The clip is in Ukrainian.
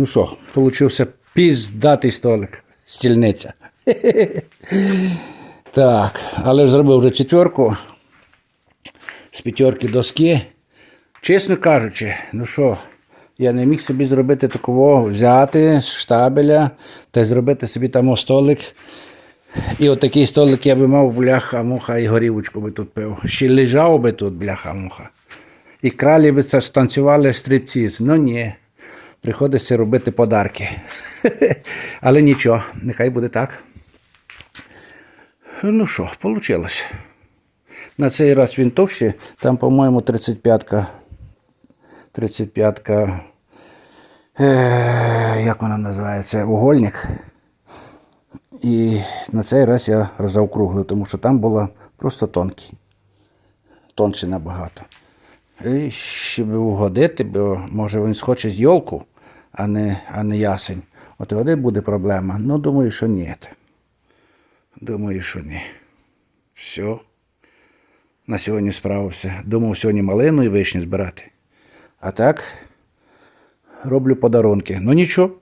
Ну що, получився піздатий столик. Стільниця. Так, але зробив вже четверку. З п'ятерки доски. Чесно кажучи, ну що, я не міг собі зробити такого, взяти з штабеля та зробити собі там столик. І отакий столик я би мав бляха-муха і горівочку би тут пив. Ще лежав би тут, бляха-муха. І кралі би станцювали стрибці. Ну ні. Приходиться робити подарки. Але нічого, нехай буде так. Ну що, вийшло. На цей раз він товщий, там, по-моєму, 35-ка. 35-ка. Е, як вона називається? Угольник. І на цей раз я розокруглив, тому що там було просто тонкий. Тонше набагато. І щоб угодити, бо може він схоче з йолку, а не, а не ясень. От тоді буде проблема. Ну, думаю, що ні. Думаю, що ні. Все. На сьогодні справився. Думав сьогодні малину і вишні збирати. А так роблю подарунки. Ну нічого.